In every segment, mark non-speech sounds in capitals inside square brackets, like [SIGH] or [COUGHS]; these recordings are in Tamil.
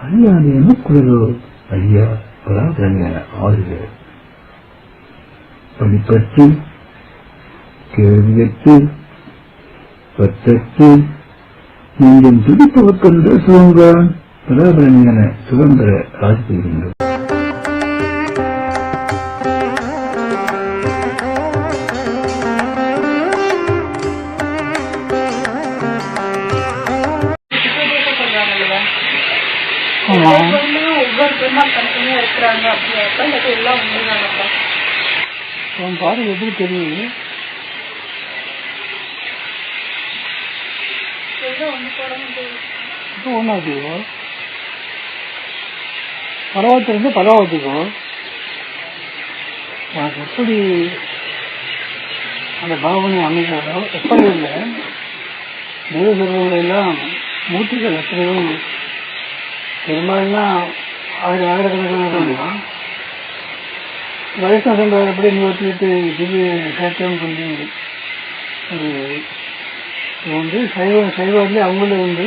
அறியாது எமக்குள்ளதோ ஐயா பராதரங்க ஆறுக. படிப்பற்று கேள்வியற்று பற்றற்று நீங்கள் துடிப்பவர்க்கென்ற சுதந்திர பராபரணியான சுதந்திர ஆட்சி இருக்கிறாங்க அப்படின்னாக்கா இல்லாட்டி எல்லாம் உண்மைதானப்பா உன் பாரு எப்படி தெரியுது? போட முடியாது இப்போ ஒன்றாச்சுக்கோ பரவத்திலிருந்து பரவத்துக்கோ உனக்கு எப்படி அந்த பாவனை அமைக்கிறதோ எப்படி இல்லை. தெய்வ எல்லாம் மூர்த்திகள் எத்தனையோ. பெரும்பாலும் அவர் ஆயிரக்கணக்கான வைஷ்ணவ சம்பிரதாயப்படி நூற்றி எட்டு திவ்ய சேத்திரம் சொல்லி ஒரு வந்து சைவ சைவத்தில் அவங்களே வந்து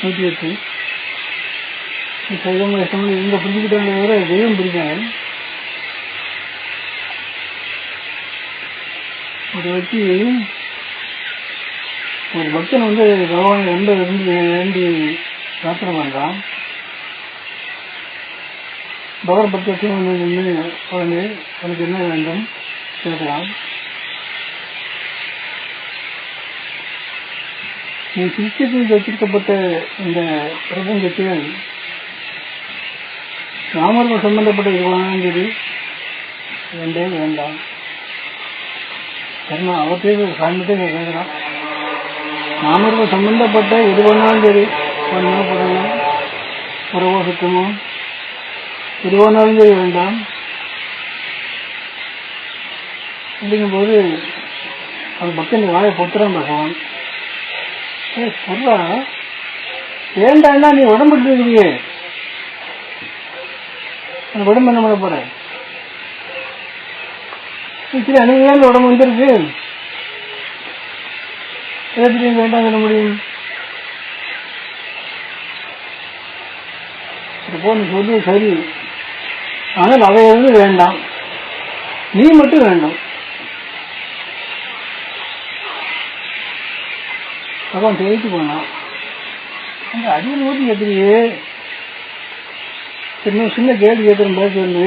நூற்றி எட்டு. சைவம் வைஷ்ணவம் இவங்க பிடிச்சிக்கிட்டாங்க தவிர தெய்வம் பிடிக்காங்க ஒரு வச்சு ஒரு பக்தன் வந்து பகவான் ரொம்ப விரும்பி வேண்டி பிரார்த்தனை பண்ணுறான் பகவான் பக்தர்கள் வந்து நின்று உனக்கு என்ன வேண்டும்? கேட்கலாம். நீ சிஸ்டத்தில் வச்சிருக்கப்பட்ட இந்த பிரபஞ்சத்தில் ராமர்கள் சம்பந்தப்பட்ட இதுவானாலும் சரி வேண்டே வேண்டாம். கர்மா அவற்றை சார்ந்தே கேட்கலாம் ராமர்கள் சம்பந்தப்பட்ட எது வேணாலும் சரி பொண்ணோ பொருளோ சுத்தமோ சரி வேண்டாம். அப்படிங்கும்போது அந்த பக்தன் வாயை பொத்துறான் பகவான். ஏ சொல்றா வேண்டாம்னா நீ உடம்பு இருக்கிறியே அந்த உடம்பு என்ன பண்ண போற? சரி அனைவரும் உடம்பு வந்துருக்கு. எப்படி வேண்டாம் சொல்ல முடியும்? இப்போ நீ சொல்லி சரி. ஆனால் அவை வந்து வேண்டாம். நீ மட்டும் வேண்டும். பகவான் தேய்த்து போனான். அந்த அடியில் ஊற்றி எதிரியே சின்ன சின்ன கேள்வி கேட்குற மாதிரி சொல்லு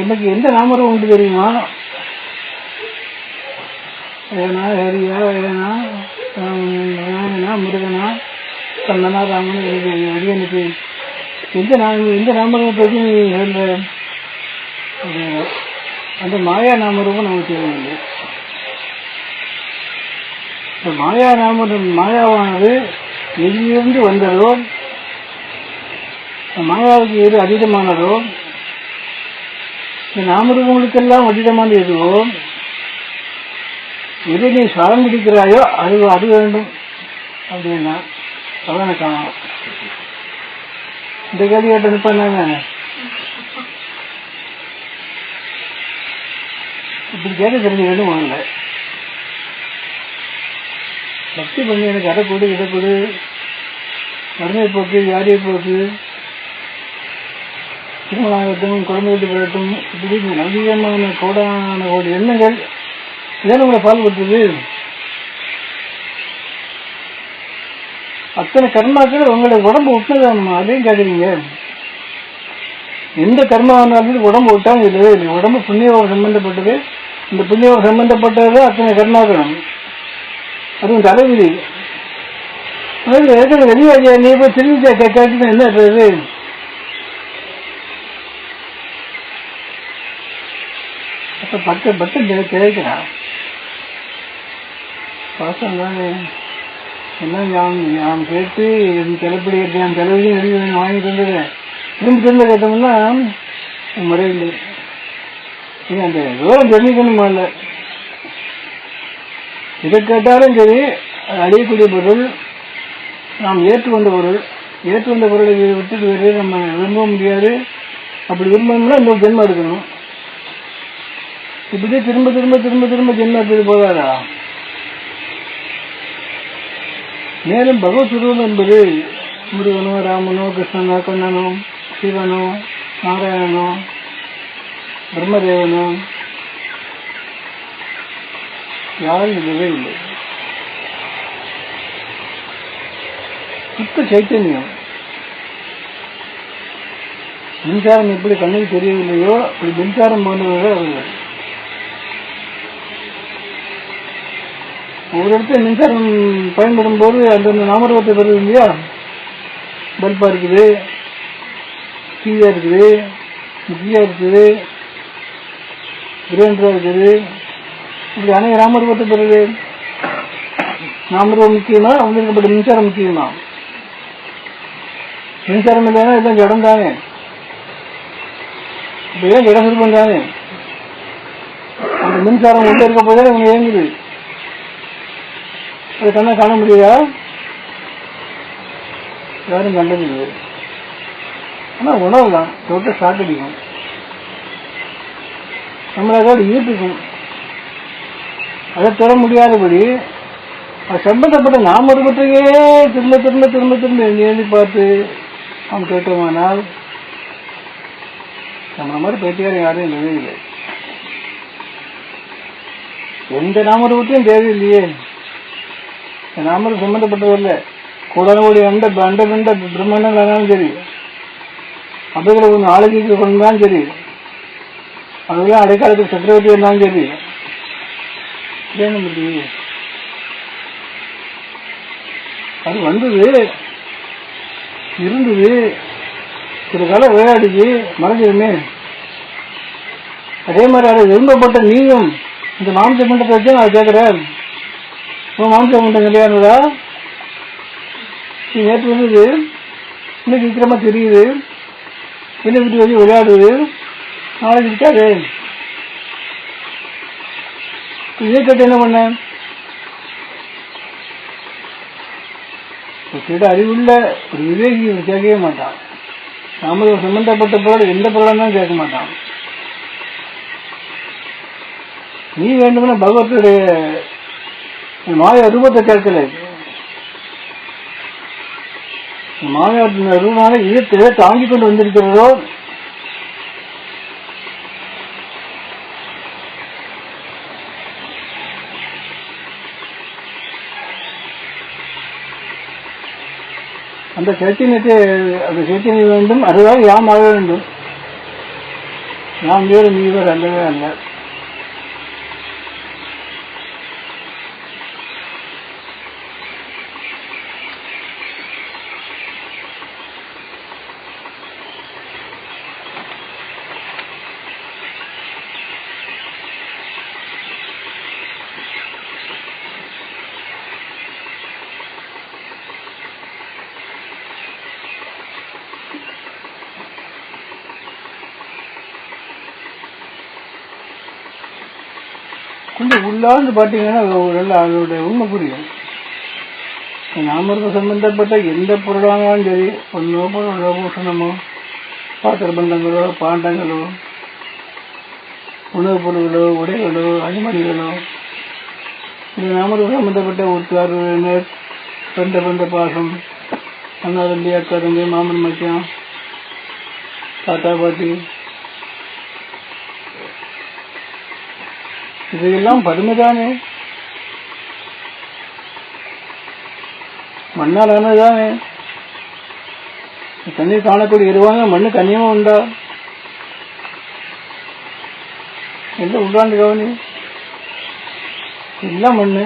எனக்கு எந்த நாமரம் உண்டு தெரியுமா? ஏனா ஹரியா ஏனா ராமனா முருகனா கண்ணனா ராமன் எனக்கு எனக்கு எந்த நாம எந்த நாமரூபம் பற்றி அந்த மாயா நாமரூபம் நமக்கு தெரியவில்லை இந்த மாயா நாம மாயாவானது எதிலிருந்து வந்ததோ மாயாவுக்கு எது அதீதமானதோ இந்த நாமரூபங்களுக்கெல்லாம் அதீதமானது எதுவோ எதை நீ சார்ந்திருக்கிறாயோ அது அது வேண்டும். அப்படின்னா அதான் காணும் இந்த கேள்வி கேட்டு பண்ணாங்க இப்படி கேட்க தெரிஞ்ச வேண்டும் வாங்கல. பக்தி பண்ணி எனக்கு அதை கொடு இதை கொடு வறுமை போக்கு வியாதியை போக்கு திருமணாகட்டும் குழந்தை வீட்டு போகட்டும் இப்படி இந்த நவீனமான கோடான ஒரு எண்ணங்கள். இதான் உங்களை பால்படுத்துது அத்தனை கர்மாக்கள் உங்களுடைய உடம்பு விட்டுதானுமா அதையும் கேட்குறீங்க. எந்த கர்மா வந்தாலும் உடம்பு விட்டாலும் இல்லவே இல்லை உடம்பு புண்ணியம் சம்பந்தப்பட்டது. இந்த புண்ணியம் சம்பந்தப்பட்டது அத்தனை கர்மாக்களும். அதுவும் தலைவிதி. அதில் ஏற்கனவே வெளியாகியா நீ போய் திரும்பி கேட்டு என்ன சொல்றது? பட்ட பத்து பத்து கேட்கிறான் பாசம் தானே. எல்லாம் நாம் நாம் கேட்டு என் தலைப்படி என் தலைவியும் எழுதி வாங்கி தந்தது? திரும்ப திரும்ப கேட்டோம்னா முறையில்லை நீ அந்த விவரம் தெரிஞ்சுக்கணுமா இல்லை? இதை கேட்டாலும் சரி அது அழியக்கூடிய பொருள் நாம் ஏற்றுக்கொண்ட பொருள் ஏற்றுக்கொண்ட பொருளை விட்டுட்டு வேறு நம்ம விரும்ப முடியாது. அப்படி விரும்பணும்னா இன்னொரு ஜென்மம் எடுக்கணும். இப்படியே திரும்ப திரும்ப திரும்ப திரும்ப ஜென்மம் எடுத்தது போதாதா மேலும் பகவத் உருவம் என்பது முருகனோ ராமனோ கிருஷ்ணனோ கண்ணனோ சிவனோ நாராயணனோ பிரம்மதேவனோ யாரும் இல்லவே இல்லை. சுத்த சைத்தன்யம். மின்சாரம் எப்படி கண்ணுக்கு தெரியவில்லையோ அப்படி மின்சாரம் போன்றவர்கள் அவர்கள். ஒரு இடத்துல மின்சாரம் பயன்படும் போது அந்தந்த நாமரூபத்தை வருது இல்லையா? பல்பா இருக்குது டிவியா இருக்குது முக்கியா இருக்குது கிரைண்டரா இருக்குது. இப்படி அநேக நாமரூபத்தை பெறுது. நாமரூபம் முக்கியமா? அவங்களுக்கு மின்சாரம் முக்கியமா? மின்சாரம் இல்லைன்னா இதுதான் ஜடம் தானே? இப்ப ஏன் ஜடம் இருப்பேன் தானே? அந்த மின்சாரம் உள்ள இருக்க போதே அவங்க இயங்குது. அது கண்ணை காண முடியுதா? யாரும் கண்டதில்ல. ஆனால் உணவு தான் தொட்ட சாப்பிடிக்கும் நம்மளை அதோடு ஈர்த்துக்கும். அதை தொட முடியாதபடி அது சம்பந்தப்பட்ட நாம் ரூபத்தையே திரும்ப திரும்ப திரும்ப திரும்ப எழுதி பார்த்து அவன் கேட்டோமானால் நம்மள மாதிரி பேட்டியார் யாரும் இல்லவே இல்லை. எந்த நாமரூபத்தையும் தேவையில்லையே. நாமல் நாமரம் சம்பந்தப்பட்டதில்ல கோடானோடி அண்ட அண்ட கண்ட பிரம்மாண்டங்களானாலும் சரி அவைகளை ஒன்று ஆளுகைக்கு கொண்டாலும் சரி அதெல்லாம் அடைக்காலத்துக்கு சக்கரவர்த்தி இருந்தாலும் சரி ஏன் அது வந்தது இருந்தது சில காலம் விளையாடிச்சு மறைஞ்சிருமே அதே மாதிரி அதை விரும்பப்பட்ட நீயும் இந்த மாமிச்ச மண்டத்தை வச்சு நான் கேட்கிறேன் மாம்ச மண்டம் கல்யாணதா நீ நேற்று வந்தது இன்னைக்கு விக்கிரமா தெரியுது. என்ன வீட்டு வச்சு விளையாடுது. நாளைக்கு இருக்காது. இதே கேட்டு என்ன பண்ண? ஒரு அறிவுள்ள ஒரு விவேகி கேட்கவே மாட்டான். நாமளும் சம்பந்தப்பட்ட பொருள் எந்த பொருளாக கேட்க மாட்டான். நீ வேண்டும்னா பகவத்துடைய மாய ரூபத்தை கேட்கல. மாயா ரூபமான இதை தாங்கி கொண்டு வந்திருக்கிறதோ? அந்த சைத்தன்யத்தை அந்த சைத்தன்யம் வேண்டும் அதுதான் யாம் ஆக வேண்டும். நாம் வேறு நீ வேறு அல்லவே அல்ல. உள்ளார்ந்து பார்த்தீங்கன்னா ஒரு நல்ல அதோட உண்மை புரியும். நாமருக்கு சம்பந்தப்பட்ட எந்த பொருளானாலும் சரி பொண்ணோ பொருளோ பூஷணமோ பாத்திர பந்தங்களோ பாண்டங்களோ உணவுப் பொருள்களோ உடைகளோ அணிமணிகளோ இந்த நாமருக்கு சம்பந்தப்பட்ட உற்றார் உறவினர் சொந்த பந்த பாசம் அண்ணா தம்பி அக்கா தம்பி மாமன் மச்சான் தாத்தா பாட்டி இதையெல்லாம் பதுமைதானே? மண்ணால் ஆனதுதானே தண்ணீர் காணக்கூடிய இருவாங்க மண்ணு கண்ணியமா உண்டா? எந்த உண்டாண்டு கவனி? எல்லாம் மண்ணு.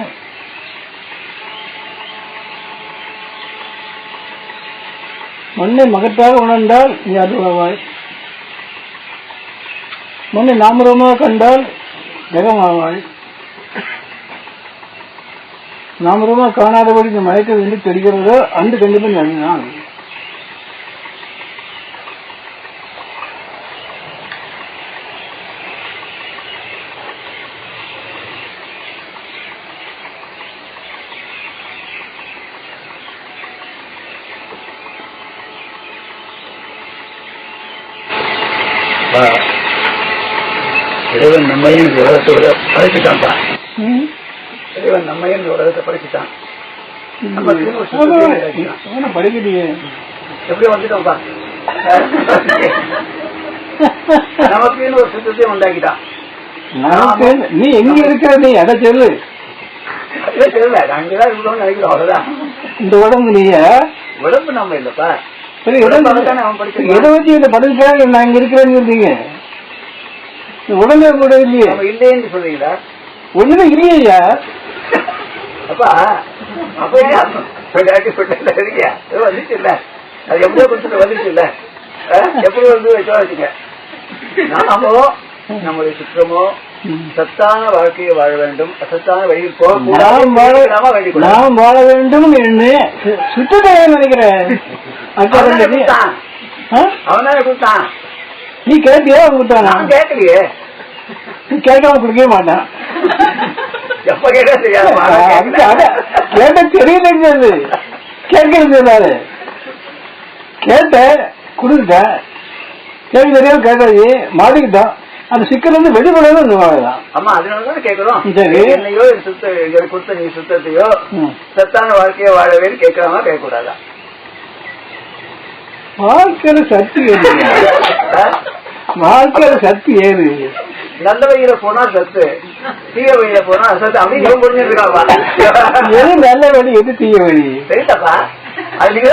மண்ணை மகட்டாக உணர்ந்தால் நீ அதுவாவாய் மண்ணை நாமரமாக கண்டால் ஜெகமாவாய் நாமரூபமா காணாதபடி இந்த மயக்கம் என்று தெரிகிறதோ அந்த கண்டிப்பாக ஞானிதான் இறைவன் நம்மையும் இந்த உலகத்தோட படைச்சிட்டான்ப்பா ம். இறைவன் நம்மையும் இந்த உலகத்தை படைச்சிட்டான். எப்படி வந்துட்டோம்ப்பா நமக்குன்னு ஒரு சுத்தத்தையும் உண்டாக்கிட்டான். நீ எங்க இருக்கிற நீ அட சொல்லு. அங்கதான் இருக்கணும்னு நினைக்கிறோம். அவ்வளவுதான். இந்த உடம்பு நீய உடம்பு நம்ம இல்லப்பா. எதை வச்சு இந்த படைச்சாங்க நான் இங்க இருக்கிறேன்னு சொல்றீங்க? உடம்பே கூட இல்லையே. இல்லைன்னு சொல்றீங்களா? ஒண்ணுமே இல்லையா. அப்பா அப்ப சொல்லாட்டி இருக்கியா வந்துச்சு இல்ல. அது எப்படியோ கொடுத்துட்டு வந்துச்சு இல்ல? எப்படி வந்து வச்சோ வச்சுங்க நாமோ நம்முடைய சுற்றமோ சத்தான வாழ்க்கையை வாழ வேண்டும். அசத்தான வழியில் நாம் வாழ போக வேண்டிக் நாம் வாழ வேண்டும் என்று சுத்தத்தை நினைக்கிறேன். அக்கா அவன் தங்கச்சி. கொடுத்தான் ஆ? அவன் தானே கொடுத்தான் நீ கேட்டியா? கொடுத்தானா? நான் கேட்கலையே. நீ கேட்டவன் கொடுக்கவே மாட்டான். எப்ப கேட்டா கேட்ட தெரியலங்கிறது கேட்கறது சொல்லாது கேட்ட கொடுத்துட்டேன். கேள்வி தெரியாம கேட்டாச்சு மாட்டிக்கிட்டான் அந்த சிக்கல் வந்து இந்த மாதிரிதான் அம்மா அதனாலதான் கேக்குறோம். சரி. என்னையோ என் சுத்த கொடுத்த நீ சுத்தத்தையோ. சத்தான வாழ்க்கையை வாழவேன்னு கேட்கலாமா கேட்கக்கூடாதா? வாழ்க்கையில சக்தி ஏது வாழ்க்கையில சக்தி ஏது நல்ல வழியில போனா சத்து தீய வழியில போனா அசத்து அப்படின்னு இவன் புரிஞ்சுருக்காப்பா எது நல்ல வழி எது தீய வழி? சரிதாப்பா அது நீங்க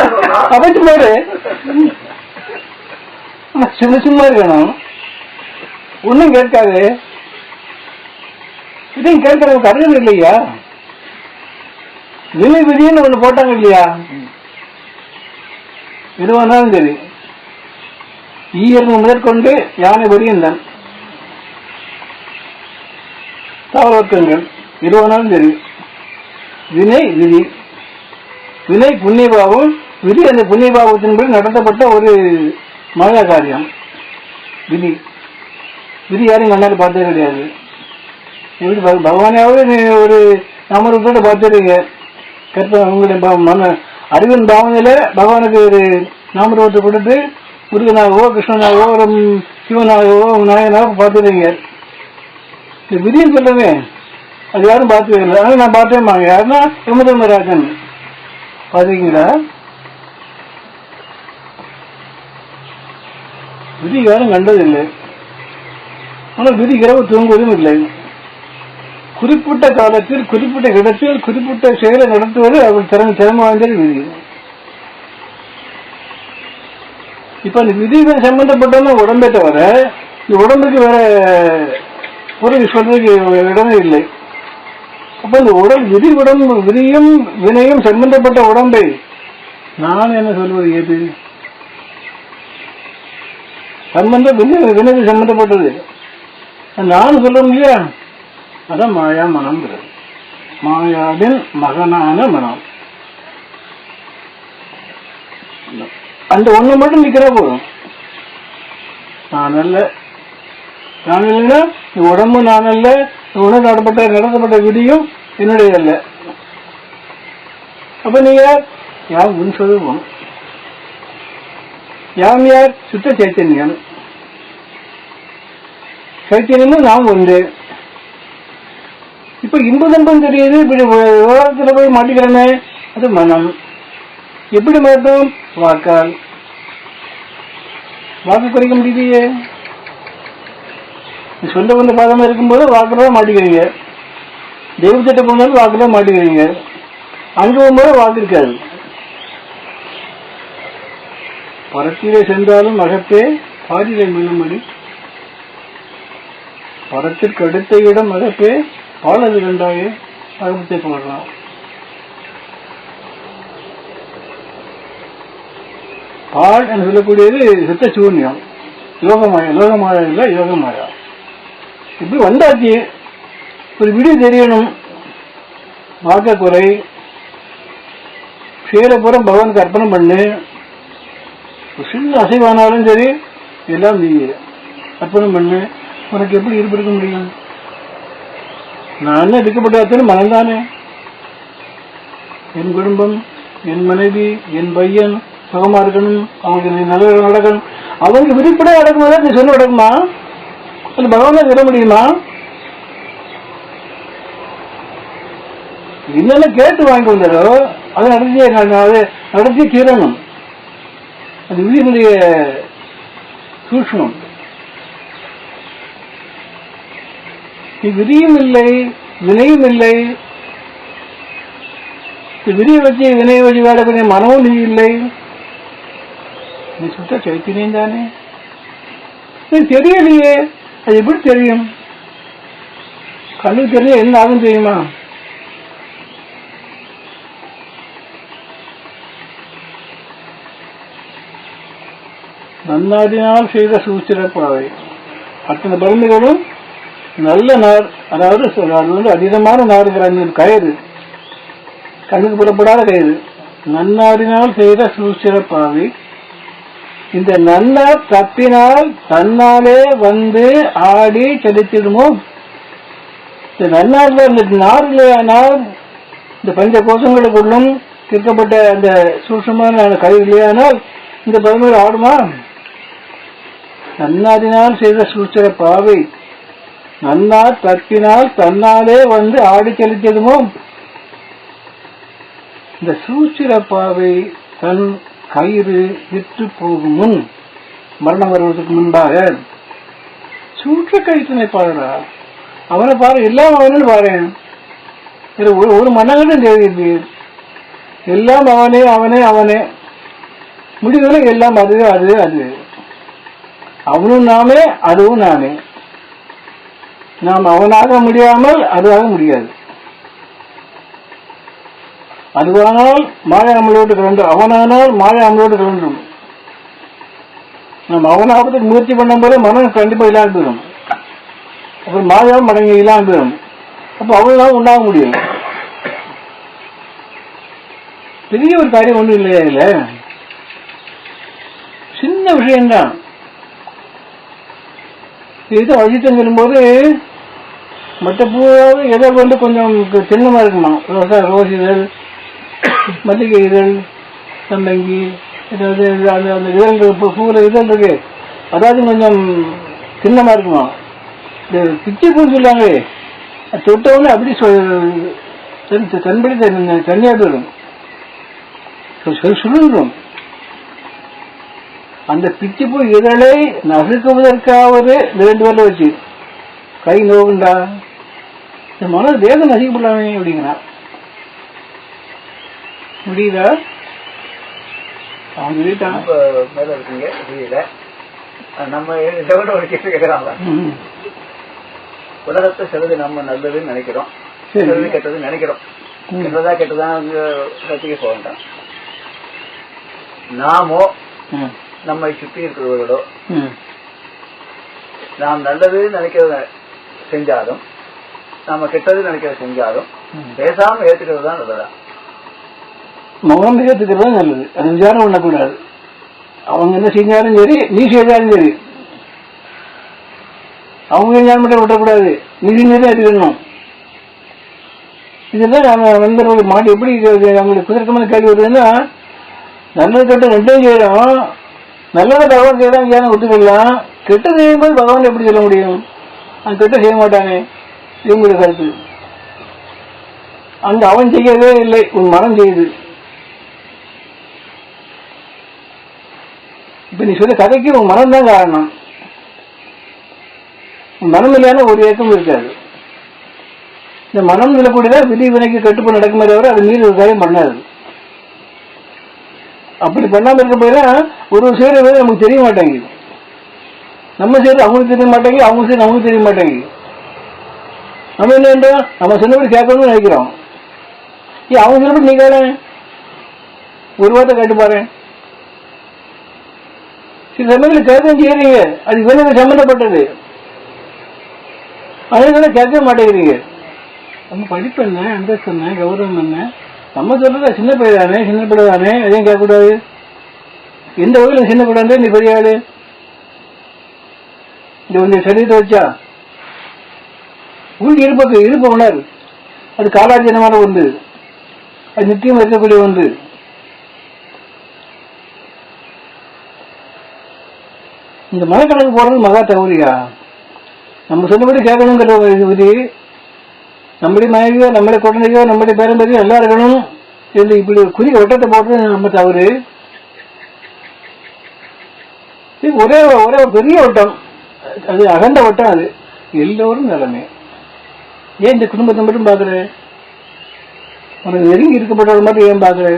அமைச்சு பாரு ஆனா சும்மா சும்மா இருக்கணும். ஒண்ணும் கேட்காது. இதையும் கேட்கறவங்க கருது இல்லையா? விலை விதின்னு ஒண்ணு போட்டாங்க இல்லையா? எதுவானாலும் சரி. ஈயர்வு முதற்கொண்டு யானை வரியந்தான் தாவரவர்க்கங்கள் எதுவானாலும் சரி. வினை விதி. வினை புண்ணியபாவம் விதி அந்த புண்ணியபாவத்தின்படி நடத்தப்பட்ட ஒரு மாயா காரியம். விதி. விதி யாரையும் கண்ணாடி பார்த்தது கிடையாது. எப்படி பக- பகவானையாவது ஒரு நாமரூபத்தோட பார்த்துருங்க கற்பனை உங்களுடைய ப- மன அறிவின் பாவனையில பகவானுக்கு ஒரு நாமரூபத்தை கொடுத்து முருகனாகவோ கிருஷ்ணனாகவோ ஒரு சிவனாகவோ நாயனாகவோ பார்த்துருங்க இந்த விதின்னு சொல்லுங்க அது யாரும் பார்த்தது ஆனால் நான் பார்த்தேன் யாருன்னா யமதர்மராஜன் பார்த்துருக்கீங்களா? விதி யாரும் கண்டதில்லை. ஆனால் விதி இரவு தூங்குவதும் இல்லை. குறிப்பிட்ட காலத்தில் குறிப்பிட்ட இடத்தில் குறிப்பிட்ட செயலை நடத்துவது அவர் திறன் திறமை வாய்ந்தது விதி. இப்ப அந்த விதி சம்பந்தப்பட்டவங்க உடம்பை தவிர இந்த உடம்புக்கு வேற பொருள் சொல்றதுக்கு இடமே இல்லை. அப்ப இந்த உடல் விதி உடம்பு விதியும் வினையும் சம்பந்தப்பட்ட உடம்பை நான் என்ன சொல்வது ஏது சம்பந்தம் வினை வினைக்கு சம்பந்தப்பட்டது. நான் சொல்ல இல்லையா? அதான் மாயா மனம்ங்கிறது மாயாவின் மகனான மனம். அந்த ஒண்ணு மட்டும் நிக்கிற போதும். நான் அல்ல நான் இல்லைன்னா உடம்பு நான் அல்ல இந்த உணவு நடப்பட்ட நடத்தப்பட்ட விதியும் என்னுடைய அல்ல அப்ப நீங்க யார்? முன் சொல்லுவோம் யாம் யார்? சுத்த சைத்தன்யம். சைத்தன்யமும் நாம் ஒன்று. இப்ப இன்ப துன்பம் தெரியுது இப்படி விவகாரத்துல போய் மாட்டிக்கிறமே அது மனம். எப்படி மாட்டும்? வாக்கால். வாக்கு குறைக்க முடியலையே சொந்த சொல்ல வந்த பாதமா இருக்கும்போது வாக்குல மாட்டிக்கிறீங்க. தெய்வத்திட்ட போனாலும் வாக்குல மாட்டிக்கிறீங்க. அங்க போகும்போது வாக்கு இருக்காது. பரத்திலே சென்றாலும் அகத்தே பாதிரை மீளும்படி பரத்திற்கு அடுத்த இடம் அகப்பே பாலது ரெண்டாவது அகப்பத்தை பண்ணலாம் பால் என்று சொல்லக்கூடியது சித்த சூன்யம். யோகமாயா லோகமாயா இல்லை யோகமாயா. இப்படி வந்தாச்சு. ஒரு விடி தெரியணும். வாக்கக்குறை குறை செய்யற பூரா பகவானுக்கு அர்ப்பணம் பண்ணு. ஒரு சின்ன அசைவானாலும் சரி எல்லாம் நீ அர்ப்பணம் பண்ணு. உனக்கு எப்படி இருப்பிருக்க முடியும்? நான் என்ன இருக்கப்பட்ட மனம்தானே? என் குடும்பம் என் மனைவி என் பையன் சுகமா இருக்கணும் அவங்களுக்கு நல்ல நடக்கணும். அவங்க விருப்பட நடக்கும்போது நீ சொல்ல நடக்குமா? அது பகவான் சொல்ல முடியுமா? என்னென்ன கேட்டு வாங்கி வந்தாரோ அதை நடத்தியே அதை நடத்தி தீரணும். அது விதியினுடைய சூஷ்மம் நீ விதியும் இல்லை வினையும் இல்லை விதியை வச்சு வினை வச்சு வேடக்கூடிய மனமும் நீ இல்லை நீ சுத்த சைத்தன்யம் தானே? தெரியலையே. அது எப்படி தெரியும்? கண்ணுக்கு தெரிய என்ன ஆகும் தெரியுமா? நன்னாடினால் செய்த சூச்சிறப்பாவை அத்தனை பருந்துகளும் நல்ல நார் அதாவது சொல்ல- அது வந்து அதீதமான நாருங்கிற அந்த கயிறு. கண்ணுக்கு புறப்படாத கயிறு. நன்னாரினால் செய்த சூச்சிறப்பாவை இந்த நன்னார் தப்பினால் தன்னாலே வந்து ஆடி செலுத்திடுமோ? இந்த நன்னார்ல இந்த நார் இல்லையானால் இந்த பஞ்ச கோஷங்களுக்குள்ளும் தீர்க்கப்பட்ட அந்த சூட்சமான கயிறு இல்லையானால் இந்த பதினோரு ஆடுமா? நன்னாரினால் செய்த சூச்சர பாவை நன்னார் தப்பினால் தன்னாலே வந்து ஆடி செலுத்திடுமோ இந்த சூச்சிர பாவை தன் கயிறு விட்டு போகும் முன் மரணம் வருவதற்கு முன்பாக சூற்ற கயிற்றினை பாருடா அவனை பாரு எல்லா மகனும் பாரு. ஒரு ஒரு மன்னகனும் தெரியுது எல்லாம் அவனே அவனே அவனே. முடிவுல எல்லாம் அது அது அது. அவனும் நாமே அதுவும் நானே. நாம் அவனாக முடியாமல் அதுவாக முடியாது. அதுவானால் மாய அமலோடு கலந்து அவனானால் மாய அமலோடு கலந்துடும் நம்ம அவனாபத்துக்கு முயற்சி பண்ணும் போது மனம் கண்டிப்பா இல்லாமல் போயிடும். அப்புறம் மாயா மடங்கி இல்லாம போயிடும். அப்ப அவனால உண்டாக முடியும். பெரிய ஒரு காரியம் ஒன்றும் இல்லையா இல்ல சின்ன விஷயம்தான். இது அஜித்தம் சொல்லும்போது மற்ற பூவாவது எதை வந்து கொஞ்சம் சின்னமா இருக்குமா? ரோசா ரோஸ் இதழ் [COUGHS] மல்லிகை இதழ் சம்பங்கி ஏதாவது அந்த அந்த இதழ்கள் பூ- பூவுல இதழ் இருக்கு. அதாவது கொஞ்சம் சின்னமா இருக்குமா? இந்த பிச்சை பூ சொல்லுவாங்க அது தொட்ட உடனே அப்படி தன்- தனியா போயிடும் சு- சு- சுருங்கும் அந்த பிச்சை பூ இதழை நசுக்குவதற்காவது ரெண்டு பேர்ல வச்சு. கை நோவுண்டா? இந்த மன வேகம் நசிக்கப்படலாமே அப்படிங்கிறான் முடியுதா அவன் சொல்லிட்டான் ரொம்ப மேல இருக்கீங்க புரியல. நம்ம இதை விட ஒரு கேள்வி கேட்கறாங்க. உலகத்தை சிலது நம்ம நல்லதுன்னு நினைக்கிறோம். சரி. சிலது கெட்டதுன்னு நினைக்கிறோம். கெட்டதா கெட்டதா கத்திக்க போக வேண்டாம். நாமோ. நம்மை சுற்றி இருக்கிறவர்களோ. நாம் நல்லது நினைக்கிறத செஞ்சாலும் நாம கெட்டது நினைக்கிறத செஞ்சாலும். பேசாம ஏத்துக்கிறது தான் நல்லதா? மௌனம் ஏத்துக்கிறது நல்லது. அது விசாரம் பண்ணக்கூடாது. அவங்க என்ன செஞ்சாலும் சரி நீ செய்தாலும் சரி. அவங்க செஞ்சாலும் மட்டும் விட்டக்கூடாது நீ செஞ்சதே ஏற்றுக்கணும் இதெல்லாம் நம்ம நண்பர்கள் மாட்டி எப்படி அவங்களுக்கு குதிர்க்கமான கேள்வி வருதுன்னா நல்லது கெட்ட ரெண்டையும் செய்யறோம். நல்லதை பகவான் செய்யலாம் ஏன் ஒத்துக்கலாம் கெட்டது செய்யும்போது பகவான் எப்படி சொல்ல முடியும்? அவன் கெட்ட செய்ய மாட்டானே. இவங்களுடைய கருத்து. அங்க அவன் செய்யவே இல்லை உன் மனம் செய்யுது. இப்ப நீ சொல்ல கதைக்கு உன் மனம் தான் காரணம். மனம் இல்லையான ஒரு இயக்கம் இருக்காது. இந்த மனம் சொல்லக்கூடியதான் விதி வினைக்கு கட்டுப்பு நடக்குமே தவிர அது மீறி ஒரு காரியம் பண்ணாது. அப்படி பண்ணாமல் இருக்க போயினா ஒரு செய்கிற வேலை நமக்கு தெரிய மாட்டேங்குது. நம்ம செய்யறது அவங்களுக்கு தெரிய மாட்டேங்குது அவங்க செய்யறது நமக்கு தெரிய மாட்டேங்குது. நம்ம என்ன நம்ம சொன்னபடி கேட்கணும்னு நினைக்கிறோம். ஏ அவங்க சொன்னபடி நீ கேள. ஒரு வார்த்தை கேட்டு பாரு. சில சமயத்தில் கேட்கவும் செய்யறீங்க அது இவனுக்கு சம்மந்தப்பட்டது அதனால கேட்கவே மாட்டேங்கிறீங்க. நம்ம படிப்பு என்ன? அந்தஸ்து என்ன? கௌரவம் என்ன? நம்ம சொல்றத சின்ன பையன் தானே சின்ன பிள்ளை தானே எதையும் கேட்கக்கூடாது. எந்த வகையில் சின்ன பிள்ளை நீ பெரிய ஆளு. இந்த வந்து சரீரத்தை வச்சா. உள் இருப்பது இருப்ப உணர் அது காலாஜனமான ஒன்று. அது நித்தியம் இருக்கக்கூடிய ஒன்று. இந்த மனக்கணக்கு போறது மகா தகுதியா? நம்ம சொன்னபடி கேட்கணுங்கிற ஒரு விதி நம்முடைய மனைவியோ நம்முடைய குழந்தையோ நம்முடைய பேரம்பரியோ நல்லா இருக்கணும் என்று இப்படி ஒரு குறி ஒட்டத்தை போட்டது நம்ம தவறு. ஒரே ஒரே ஒரு பெரிய வட்டம். அது அகண்ட வட்டம் அது. எல்லோரும் நிலைமை. ஏன் இந்த குடும்பத்தை மட்டும் பாக்குற உனக்கு நெருங்கி இருக்கப்பட்டவளை மட்டும் ஏன் பாக்குற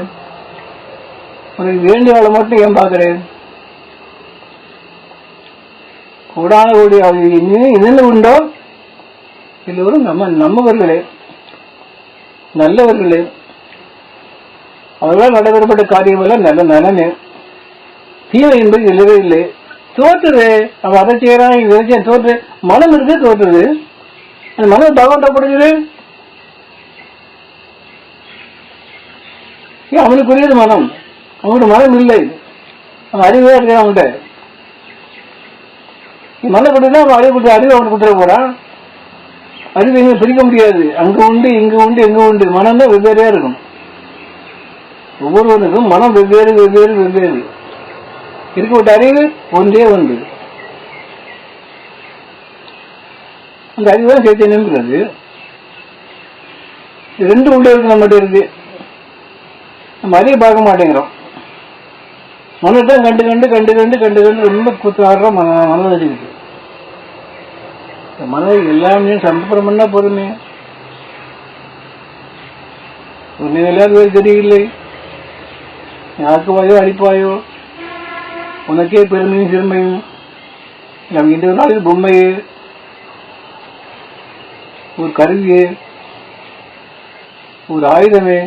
உனக்கு வேண்டியவளை மட்டும் ஏன் பாக்குற கூடான கூடிய என்னென்ன உண்டோ? எல்லோரும் நம்ம நம்மவர்களே நல்லவர்களே. அவர்களால் நடைபெறப்பட்ட காரியம் எல்லாம் நல்ல நலனே. தீமை என்பது இல்லவே இல்லை. தோற்றுது. அவன் அதை செய்யறான் இதை செய்ய தோற்று. மனம் இருக்கு தோற்றுது. அந்த மனம் பகவட்டப்படுகிறது ஏன் அவனுக்குரியது மனம். அவனுக்கு மனம் இல்லை. அவன் அறிவே இருக்கிறான் அவன்கிட்ட. நீ மனம் அவன் அறிவு கொடுத்த அறிவு அவனுக்கு கொடுத்துட போறான். அறிவு எங்க பிரிக்க முடியாது. அங்க உண்டு இங்க உண்டு எங்க உண்டு. மனம் தான் வெவ்வேறையா இருக்கும். ஒவ்வொருவருக்கும் மனம் வெவ்வேறு வெவ்வேறு வெவ்வேறு. இருக்கப்பட்ட அறிவு ஒன்றே ஒன்று. அந்த அறிவு தான் சைத்தன்யம்ங்கிறது இது ரெண்டு உள்ள இருக்கு நம்மகிட்ட இருக்கு. நம்ம அறிய பார்க்க மாட்டேங்கிறோம். மனத்தை கண்டு கண்டு கண்டு கண்டு கண்டு கண்டு ரொம்ப குத்தாடுறோம் மன மனதை இந்த மனதை எல்லாமே சமர்ப்பணம் பண்ணா போதுமே. உன்னை விளையாடுவது தெரியவில்லை ஆக்குவாயோ அழிப்பாயோ உனக்கே பெருமையும் சிறுமையும். நம் இந்த நாளில் பொம்மையே ஒரு கருவியே ஒரு ஆயுதமே.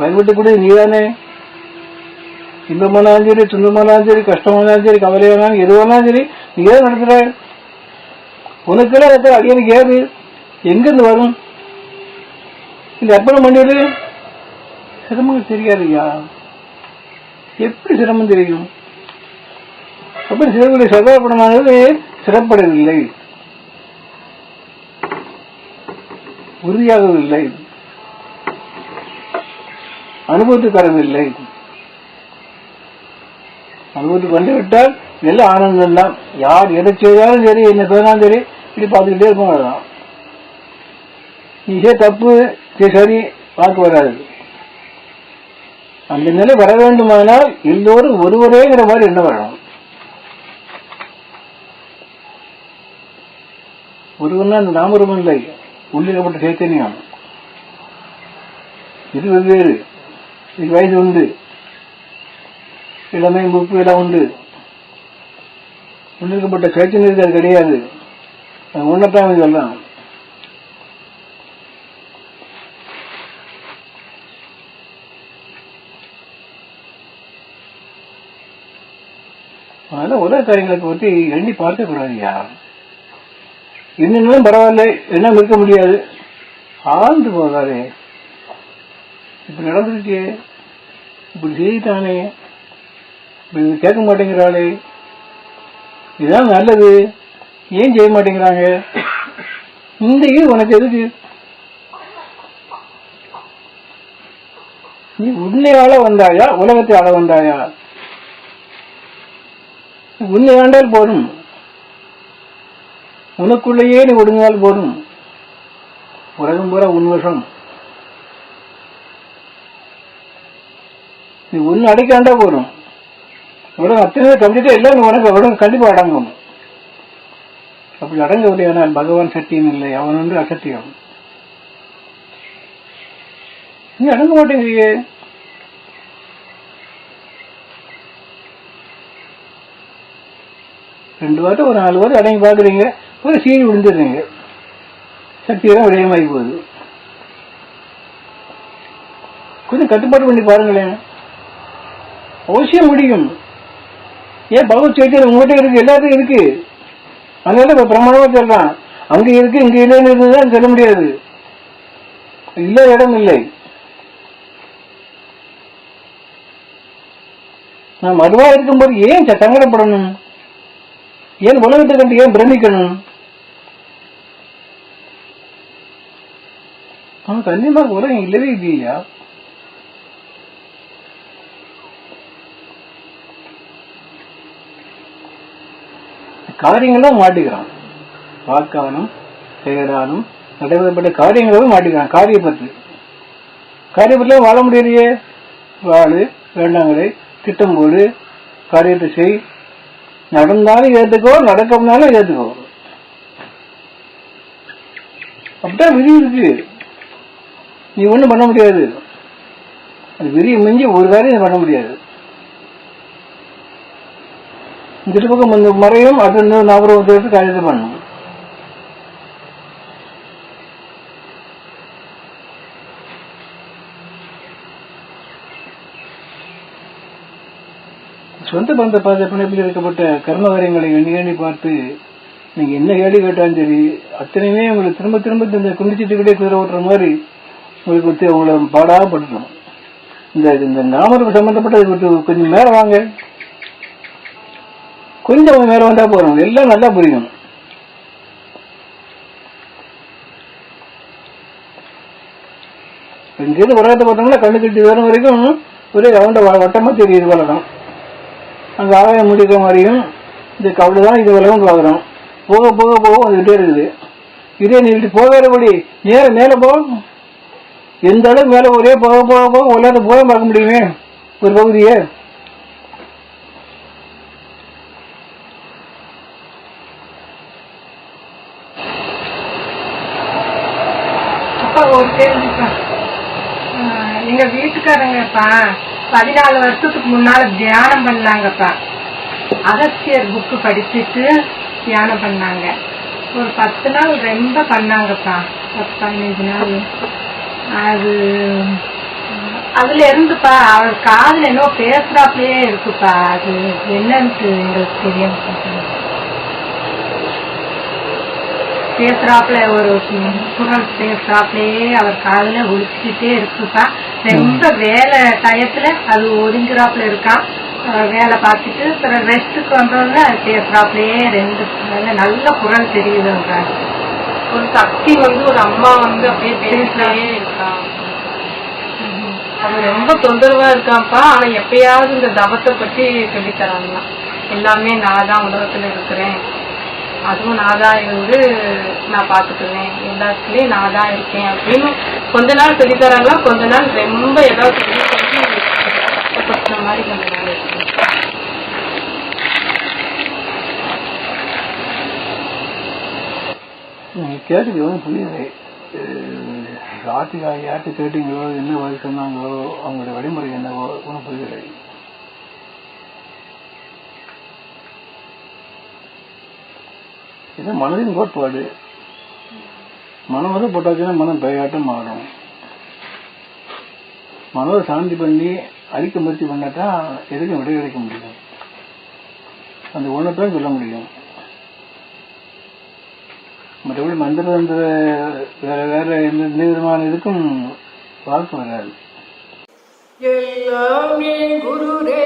பயன்படுத்தக்கூடிய நீதானே. இன்பமானாலும் சரி துன்பமானாலும் சரி கஷ்டமானாலும் சரி கவலையானாலும் எதுவானாலும் சரி நீ ஏன் நடத்துற? உனக்கெல்லாம் இருக்கிற அடியனுக்கு ஏது எங்கிருந்து வரும்? இந்த அர்ப்பணம் பண்ணிடு. சிரமங்கள் தெரியாதுயா எப்படி சிரமம் தெரியும்? அப்படி சிறுவர்களை சதாபடமானது சிறப்படவில்லை உறுதியாகவில்லை அனுபவத்துக்கு வரவில்லை அனுபவத்துக்கு வந்துவிட்டால் எல்லாம் ஆனந்தம் தான் யார் எதை செய்தாலும் சரி என்ன சொன்னாலும் சரி இப்படி பார்த்துக்கிட்டே இருப்பாங்க அதுதான் நீ தப்பு சரி பார்க்க வாக்கு வராது. அந்த நிலை வர வேண்டுமானால் எல்லோரும் ஒருவரேங்கிற மாதிரி என்ன வரணும்? ஒருவனா அந்த நாமரூபம் இல்லை. உள்ளிடப்பட்ட சைத்தன்யம் இது வெவ்வேறு. இது வயசு உண்டு. இளமை முப்பு இடம் உண்டு. உள்ளிருக்கப்பட்ட சைத்தன்யத்துக்கு அது கிடையாது. உன்னத்தான் சொல்லலாம் அதனால உலக காரியங்களை பத்தி எண்ணி பார்க்க கூடாதுயா என்னன்னாலும் பரவாயில்ல என்ன இருக்க முடியாது. ஆழ்ந்து போகாதே. இப்படி நடந்துருச்சு இப்படி செய்தானே இப்படி கேட்க மாட்டேங்கிறாளே. இதுதான் நல்லது. ஏன் செய்ய மாட்டேங்கிறாங்க? இந்த இது உனக்கு எதுக்கு? நீ உண்மையால ஆள வந்தாயா? உலகத்தை ஆள வந்தாயா? உன்னை ஆண்டால் போதும். உனக்குள்ளேயே நீ ஒடுங்கினால் போதும். உலகம் பூரா உன்வசம் நீ ஒன்னு அடைக்காண்டா போதும். உலகம் அத்தனை கண்டிப்பா எல்லாம் உனக்கு உலகம் கண்டிப்பா அடங்கும். அப்படி அடங்கவில்லையானால் பகவான் சத்தியம் இல்லை அவன் வந்து அசத்தியம். நீ அடங்க மாட்டேங்கிறியே. ரெண்டு வாரம் ஒரு நாலு வாரம் அடங்கி பாக்குறீங்க ஒரு சீரி விழுந்துடுறீங்க. சக்தியெல்லாம் விடயமாகி போகுது. கொஞ்சம் கட்டுப்பாடு பண்ணி பாருங்களேன். அவசியம் முடியும். ஏன் பகவத் சைத்தன்யம் உங்கள்கிட்ட இருக்கு எல்லாத்துக்கும் இருக்கு. அதனால இப்ப பிரமாணமா சொல்றான். அங்க இருக்கு இங்க இல்லைன்னு இருந்ததுதான் சொல்ல முடியாது. இல்ல இடம் இல்லை. நாம் அதுவா இருக்கும்போது ஏன் சங்கடப்படணும்? ஏன் உலகத்தை கண்டு ஏன் பிரமிக்கணும்? அவன் கன்னியமாக உலகம் இல்லவே இல்லையா? காரியங்களும் மாட்டிக்கிறான். வாக்கானும் செயலானும் நடைபெறப்பட்ட காரியங்களும் மாட்டிக்கிறான். காரியப்பத்து காரியப்பத்துல வாழ முடியலையே. வாழு வேண்டாங்களே திட்டம் போடு. காரியத்தை செய். நடந்தாலும் ஏத்துக்கோ நடக்கம்னாலும் ஏத்துக்கோ. அப்படிதான் விதி இருக்கு. நீ ஒண்ணும் பண்ண முடியாது. அது விதியை மிஞ்சி ஒரு காரியம் பண்ண முடியாது. இந்த பக்கம் வந்து முறையும் அது இன்னொரு நபரை எடுத்து காரியத்தை பண்ணணும் சொந்த பந்த பாத பிணைப்பில் இருக்கப்பட்ட கர்ம காரியங்களை எண்ணி எண்ணி பார்த்து நீங்க என்ன கேள்வி கேட்டாலும் சரி அத்தனையுமே உங்களுக்கு திரும்ப திரும்ப இந்த குண்டிச்சிட்டுக்கிட்டே குதிரை ஓட்டுற மாதிரி உங்களுக்கு வந்து உங்களை பாடாக படுத்தணும் இந்த இந்த நாமருக்கு சம்பந்தப்பட்ட கொஞ்சம் கொஞ்சம் மேல வாங்க கொஞ்சம் மேல வந்தா போறோம் எல்லாம் நல்லா புரியும். இங்கிருந்து உலகத்தை பார்த்தோம்னா கண்ணு கட்டி வரும் வரைக்கும் ஒரே அவண்ட வட்டமா தெரியுது உலகம் அந்த ஆகாயம் முடிக்கிற மாதிரியும் இந்த கவலை தான் இது உலகம் பார்க்குறோம். போக போக போக வந்துகிட்டே இருக்குது. இதே நீட்டு இப்படி போகாதபடி நேர மேல போ. எந்த அளவுக்கு மேல ஒரே போக போக போக உலகத்தை போக பார்க்க முடியுமே? ஒரு பகுதியே. அப்பா இருந்துப்பேன் எங்க வீட்டுக்காரங்கப்பா பதினாலு வருஷத்துக்கு முன்னால தியானம் பண்ணாங்கப்பா. அகத்தியர் புக்கு படிச்சுட்டு தியானம் பண்ணாங்க. ஒரு பத்து நாள் ரொம்ப பண்ணாங்கப்பா. பத்து பதினஞ்சு நாள். அது அதுல இருந்துப்பா அவர் காதல் என்னவோ பேசுறாப்லயே இருக்குப்பா. அது என்னன்ட்டு எங்களுக்கு தெரியும் பேசுறாப்புல ஒரு குரல் பேசுறாப்புலயே அவர் காதுல ஒழிச்சுக்கிட்டே இருக்குப்பா. ரொம்ப வேலை டயத்துல அது ஒதுங்குறாப்புல இருக்கான் அஹ் வேலை பார்த்துட்டு அப்புறம் ரெஸ்ட்டுக்கு வந்தோடனே அது பேசுறாப்புலயே ரெண்டு நல்ல- நல்ல குரல் தெரியுதுங்க ஒரு சக்தி வந்து ஒரு அம்மா வந்து அப்படியே பேசுறாயே இருக்கான் அவன் ரொம்ப தொந்தரவா இருக்கான்ப்பா ஆனா எப்பயாவது இந்த தவத்தை பத்தி சொல்லித் தராங்க எல்லாமே நான் தான் உலகத்துல இருக்கிறேன். அதுவும் நான் தான் இருந்து நான் பாத்துக்குவேன் எல்லாத்துலேயும் நான் தான் இருக்கேன் அப்படின்னு கொஞ்ச நாள் சொல்லி தராங்களா? கொஞ்ச நாள் ரொம்ப ஏதாவது சொல்லி சொல்லி கஷ்டப்படுற மாதிரி கொஞ்ச நாள் இருக்கு. நீங்க கேட்டது ஒன்றும் புரியலை. யார்கிட்ட கேட்டீங்களோ என்ன வழி சொன்னாங்களோ அவங்களோட வழிமுறை என்னவோ ஒன்றும் புரியலை. இது மனதின் கோட்பாடு. மனம் வந்து போட்டாச்சுன்னா மனம் பெயாட்டம் மாறும். மனதை சாந்தி பண்ணி அழிக்க முயற்சி பண்ணாதான் எதுக்கும் விடை கிடைக்க முடியும். அந்த ஒன்றுதான் சொல்ல முடியும். மற்றபடி மந்திர தந்திர வேற வேற எந்த விதமான இதுக்கும் வாழ்க்கை வராது. எல்லாம் குருரே